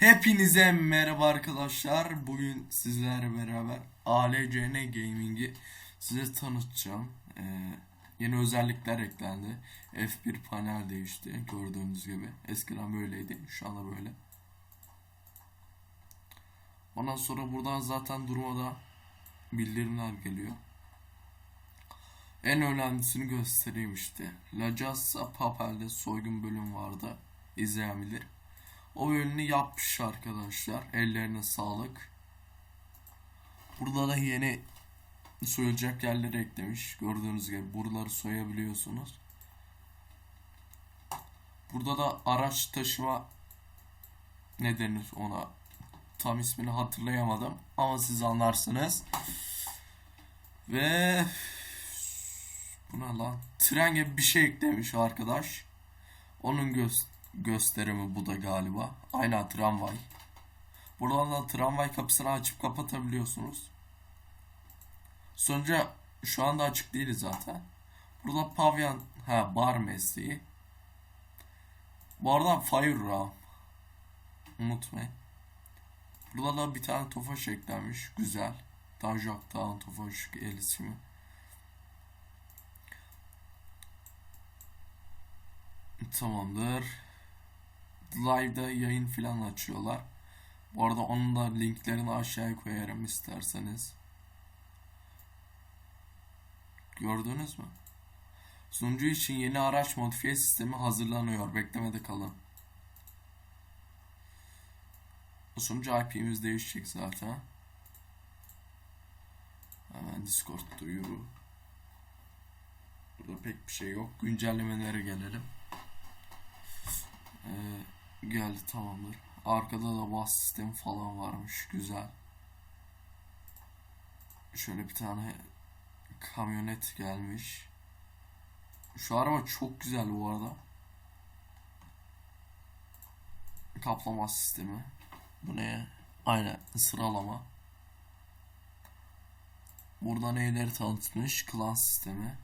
Hepinize merhaba arkadaşlar. Bugün sizlerle beraber ALCN Gaming'i size tanıtacağım. Ee, yeni özellikler eklendi. F1 panel değişti gördüğünüz gibi. Eskiden böyleydi. Şu anda böyle. Ondan sonra buradan zaten durmadan bildirimler geliyor. En önemlisini göstereyim işte. La Casa Papel'de soygun bölüm vardı. İzleyebilir. O bölümünü yapmış arkadaşlar. Ellerine sağlık. Burada da yeni soyulacak yerleri eklemiş. Gördüğünüz gibi buraları soyabiliyorsunuz. Burada da araç taşıma ne denir ona tam ismini hatırlayamadım ama siz anlarsınız. Ve bu ne lan? Tren gibi bir şey eklemiş arkadaş. Onun göz gösterimi bu da galiba. Aynen tramvay. Buradan da tramvay kapısını açıp kapatabiliyorsunuz. Sonuca şu anda açık değil zaten. Burada pavyon, ha bar mesleği. Bu arada Fire Ram. Unutmayın. Burada da bir tane tofaş eklenmiş. Güzel. Danjak Dağın Tofaş ismi. Tamamdır. Live'da yayın filan açıyorlar. Bu arada onun da linklerini aşağıya koyarım isterseniz. Gördünüz mü? Sunucu için yeni araç modifiye sistemi hazırlanıyor. Beklemede kalın. Sunucu IP'miz değişecek zaten. Hemen Discord duyuru. Burada pek bir şey yok. Güncellemelere gelelim. Ee, geldi tamamdır. Arkada da bas sistemi falan varmış. Güzel. Şöyle bir tane kamyonet gelmiş. Şu araba çok güzel bu arada. Kaplama sistemi. Bu ne? Aynen sıralama. Burada neyleri tanıtmış? Klan sistemi.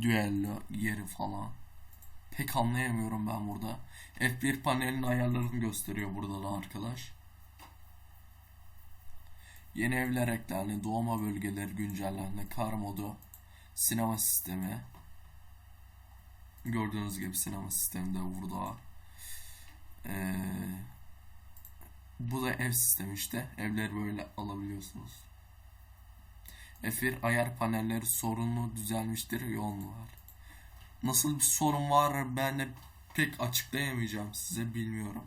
Düello yeri falan. Pek anlayamıyorum ben burada. F1 panelinin ayarlarını gösteriyor burada da arkadaş. Yeni evler eklendi. Doğma bölgeleri güncellendi. Kar modu. Sinema sistemi. Gördüğünüz gibi sinema sistemi de burada. Ee, bu da ev sistemi işte. Evleri böyle alabiliyorsunuz. F1 ayar panelleri sorunlu düzelmiştir. Yoğun var. Nasıl bir sorun var ben de pek açıklayamayacağım size bilmiyorum.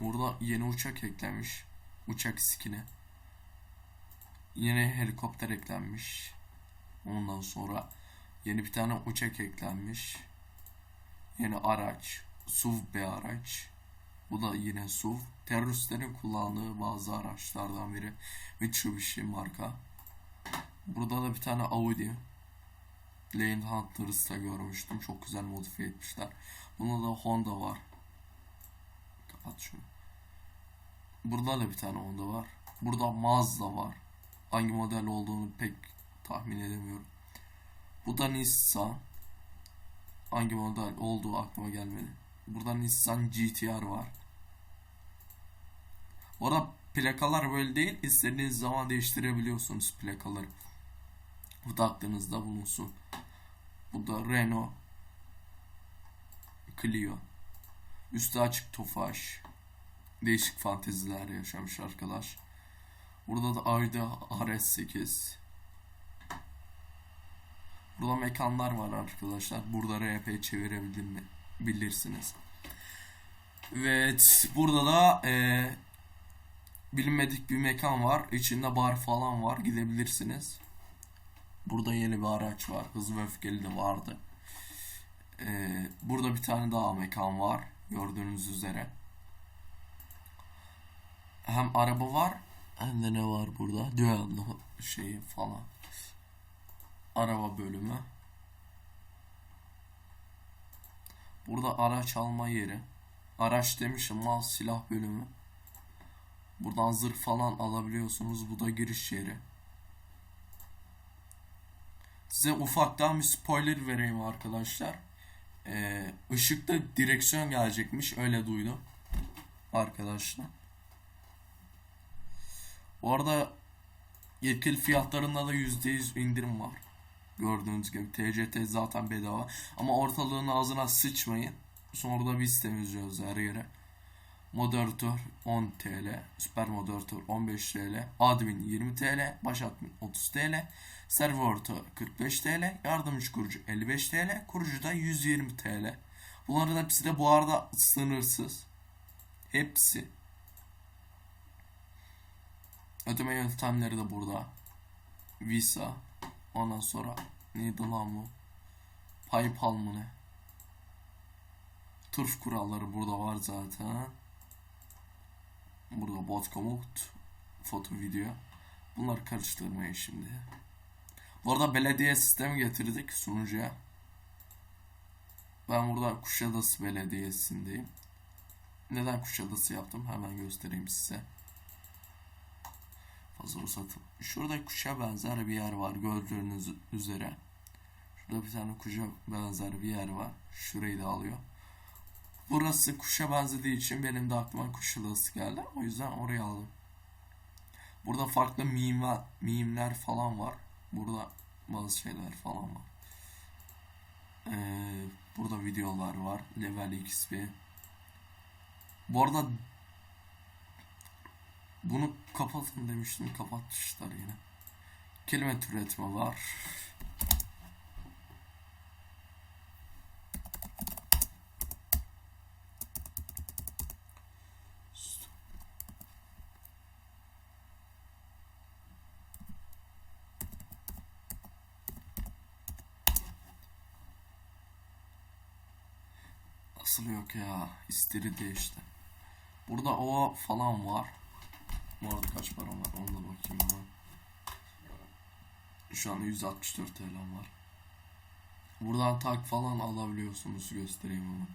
Burada yeni uçak eklenmiş. Uçak skini. Yeni helikopter eklenmiş. Ondan sonra yeni bir tane uçak eklenmiş. Yeni araç. SUV bir araç. Bu da yine SUV. Teröristlerin kullandığı bazı araçlardan biri. Mitsubishi marka. Burada da bir tane Audi. Lane Hunters'ta görmüştüm. Çok güzel modifiye etmişler. Bunda da Honda var. Kapat şunu. Burada da bir tane Honda var. Burada Mazda var. Hangi model olduğunu pek tahmin edemiyorum. Bu da Nissan. Hangi model olduğu aklıma gelmedi. Burada Nissan GTR var. Bu arada plakalar böyle değil. İstediğiniz zaman değiştirebiliyorsunuz plakaları. Bu da aklınızda bulunsun. Bu da Renault Clio. Üstü açık tofaş. Değişik fanteziler yaşamış arkadaş. Burada da Audi RS8. Burada mekanlar var arkadaşlar. Burada RP çevirebildim mi? Bilirsiniz. Evet. Burada da e, bilinmedik bir mekan var. İçinde bar falan var. Gidebilirsiniz. Burada yeni bir araç var. Hızlı ve öfkeli de vardı. Ee, burada bir tane daha mekan var. Gördüğünüz üzere. Hem araba var hem de ne var burada? Düello şeyi falan. Araba bölümü. Burada araç alma yeri. Araç demişim mal silah bölümü. Buradan zırh falan alabiliyorsunuz. Bu da giriş yeri. Size ufaktan bir spoiler vereyim arkadaşlar. Ee, ışıkta direksiyon gelecekmiş. Öyle duydum. Arkadaşlar. Bu arada yetkili fiyatlarında da %100 indirim var. Gördüğünüz gibi TCT zaten bedava. Ama ortalığın ağzına sıçmayın. Sonra da biz temizliyoruz her yere. Moderatör 10 TL, süper moderatör 15 TL, admin 20 TL, baş admin 30 TL, server orta 45 TL, yardımcı kurucu 55 TL, kurucu da 120 TL. Bunların hepsi de bu arada sınırsız. Hepsi. Ödeme yöntemleri de burada. Visa. Ondan sonra neydi lan bu? PayPal mı ne? Turf kuralları burada var zaten. Burada bot komut, foto video. Bunları karıştırmayın şimdi. Bu arada belediye sistemi getirdik sunucuya. Ben burada Kuşadası Belediyesi'ndeyim. Neden Kuşadası yaptım? Hemen göstereyim size. Fazla uzatım. Şurada kuşa benzer bir yer var gördüğünüz üzere. Şurada bir tane kuşa benzer bir yer var. Şurayı da alıyor. Burası kuşa benzediği için benim de aklıma kuşadası geldi. O yüzden oraya aldım. Burada farklı mimler, mimler falan var. Burada bazı şeyler falan var. Ee, burada videolar var. Level XP. Bu arada bunu kapatın demiştim. Kapatmışlar yine. Kelime türetme var. Asıl yok ya. İstiri işte. Burada o falan var. Bu arada kaç para var? Onu da bakayım hemen. Şu an 164 TL var. Buradan tag falan alabiliyorsunuz. Göstereyim hemen.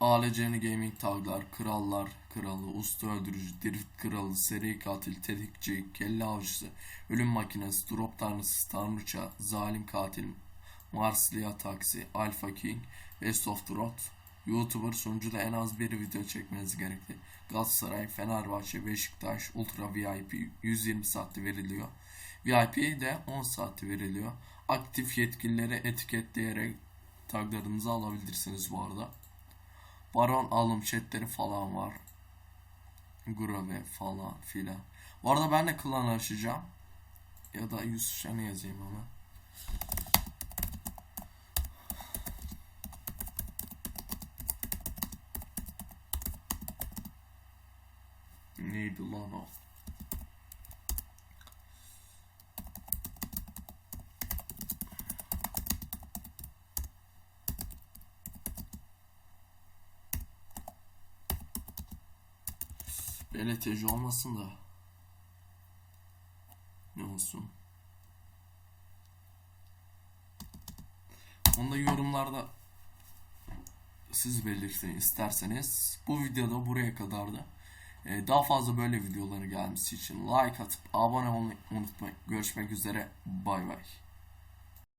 ALC'ni gaming taglar, krallar, kralı, usta öldürücü, drift kralı, seri katil, tetikçi, kelle avcısı, ölüm makinesi, drop tanrısı, tanrıça, zalim katil, Marslia taksi, Alpha King, Best of the Road, YouTuber sunucuda en az bir video çekmeniz gerekli. Galatasaray, Fenerbahçe, Beşiktaş, Ultra VIP 120 saatte veriliyor. VIP de 10 saatte veriliyor. Aktif yetkilileri etiketleyerek taglarınızı alabilirsiniz bu arada. Baron alım chatleri falan var. Grove falan filan. Bu arada ben de klan açacağım. Ya da Yusuf Şen'e yazayım ama. Neydi lan o? Beleteci olmasın da. Ne olsun? Onu da yorumlarda siz belirtin isterseniz. Bu videoda buraya kadardı. Ee, daha fazla böyle videoları gelmesi için like atıp abone olmayı unutmayın. Görüşmek üzere. Bay bay.